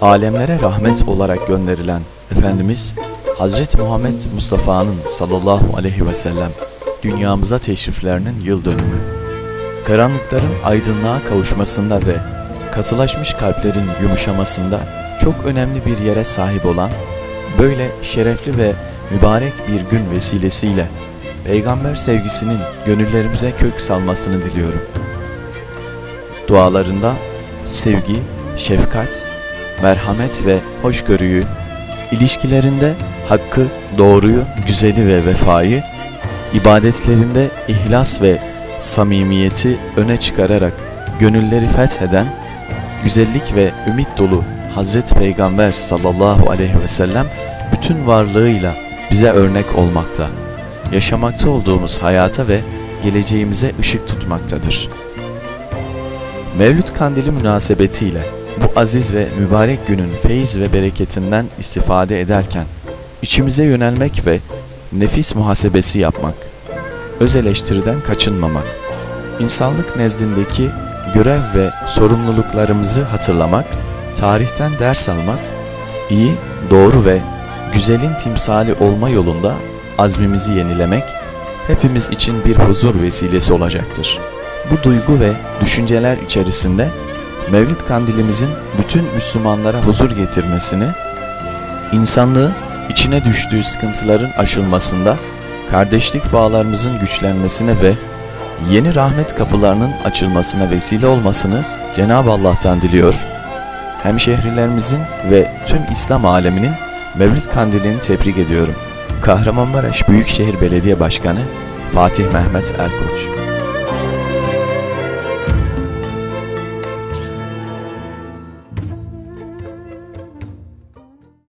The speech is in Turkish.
alemlere rahmet olarak gönderilen Efendimiz Hazreti Muhammed Mustafa'nın sallallahu aleyhi ve sellem dünyamıza teşriflerinin yıl dönümü. Karanlıkların aydınlığa kavuşmasında ve katılaşmış kalplerin yumuşamasında çok önemli bir yere sahip olan böyle şerefli ve mübarek bir gün vesilesiyle peygamber sevgisinin gönüllerimize kök salmasını diliyorum. Dualarında sevgi, şefkat, merhamet ve hoşgörüyü, ilişkilerinde hakkı, doğruyu, güzeli ve vefayı, ibadetlerinde ihlas ve samimiyeti öne çıkararak gönülleri fetheden, güzellik ve ümit dolu Hazreti Peygamber sallallahu aleyhi ve sellem bütün varlığıyla bize örnek olmakta, yaşamakta olduğumuz hayata ve geleceğimize ışık tutmaktadır. Mevlüt Kandili münasebetiyle bu aziz ve mübarek günün feyiz ve bereketinden istifade ederken içimize yönelmek ve nefis muhasebesi yapmak, öz eleştiriden kaçınmamak, insanlık nezdindeki görev ve sorumluluklarımızı hatırlamak, tarihten ders almak, iyi, doğru ve güzelin timsali olma yolunda azmimizi yenilemek hepimiz için bir huzur vesilesi olacaktır. Bu duygu ve düşünceler içerisinde Mevlid Kandilimizin bütün Müslümanlara huzur getirmesini, insanlığın içine düştüğü sıkıntıların aşılmasında kardeşlik bağlarımızın güçlenmesine ve yeni rahmet kapılarının açılmasına vesile olmasını Cenab-ı Allah'tan diliyor. Hemşehrilerimizin ve tüm İslam aleminin Mevlid Kandilini tebrik ediyorum. Kahramanmaraş Büyükşehir Belediye Başkanı Fatih Mehmet Erkoç